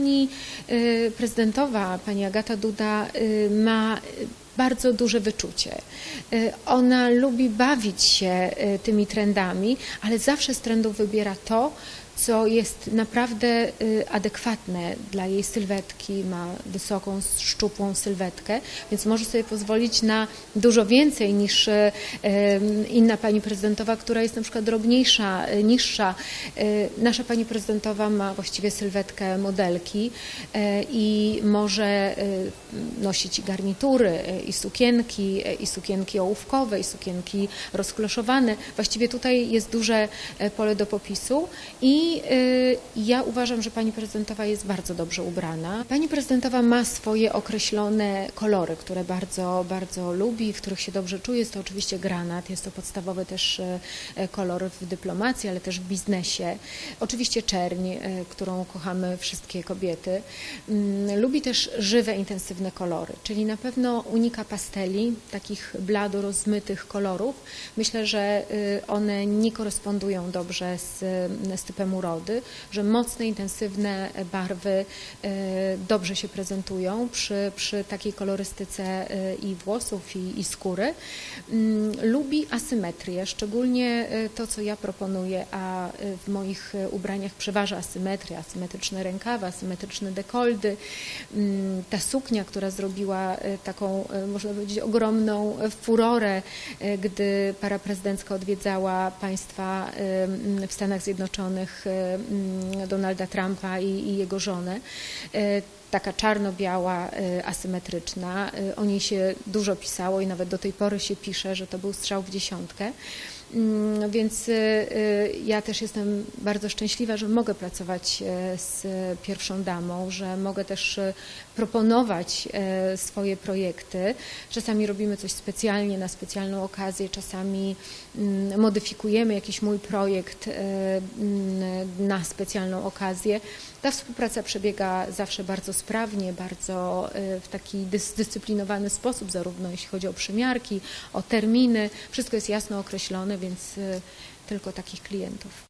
pani y, prezydentowa, pani Agata Duda y, ma bardzo duże wyczucie. Y, Ona lubi bawić się tymi trendami, ale zawsze z trendów wybiera to, co jest naprawdę y, adekwatne dla jej sylwetki. Ma wysoką, szczupłą sylwetkę, więc może sobie pozwolić na dużo więcej niż y, inna pani prezydentowa, która jest na przykład drobniejsza, y, niższa. Nasza pani prezydentowa ma właściwie sylwetkę modelki i może nosić garnitury, i sukienki, i sukienki ołówkowe, i sukienki rozkloszowane. Właściwie tutaj jest duże pole do popisu i y, ja uważam, że pani prezydentowa jest bardzo dobrze ubrana. Pani prezydentowa ma swoje określone kolory, które bardzo, bardzo lubi, w których się dobrze czuje. Jest to oczywiście granat, jest to podstawowy też e, e, kolor w dyplomacji, ale też w biznesie. Oczywiście czerń, e, którą kochamy wszystkie kobiety. Mm, Lubi też żywe, intensywne kolory, czyli na pewno unika pasteli, takich blado rozmytych kolorów. Myślę, że y, one nie korespondują dobrze z, z typem urody, że mocne, intensywne barwy y, dobrze się prezentują przy, przy takiej kolorystyce y, i włosów, i, i skóry. Mm, Lubi asymetrię, szczególnie y, to, co ja proponuję, a w moich ubraniach przeważa asymetria, asymetryczne rękawy, asymetryczne dekoldy. Mm, Ta suknia, która zrobiła taką, można powiedzieć, ogromną furorę, gdy para prezydencka odwiedzała państwa w Stanach Zjednoczonych y, mm, Donalda Trumpa i, i jego żonę. Y, Taka czarno-biała, y, asymetryczna. O niej się dużo pisało i nawet do tej pory się pisze, że to był strzał w dziesiątkę. Mm, Więc y, y, ja też jestem bardzo szczęśliwa, że mogę pracować y, z pierwszą damą, że mogę też y, proponować y, swoje projekty. Czasami robimy coś specjalnie na specjalną okazję, czasami mm, modyfikujemy jakiś mój projekt mm, na specjalną okazję. Ta współpraca przebiega zawsze bardzo sprawnie, bardzo w taki dys- zdyscyplinowany sposób, zarówno jeśli chodzi o przymiarki, o terminy. Wszystko jest jasno określone, więc y, tylko takich klientów.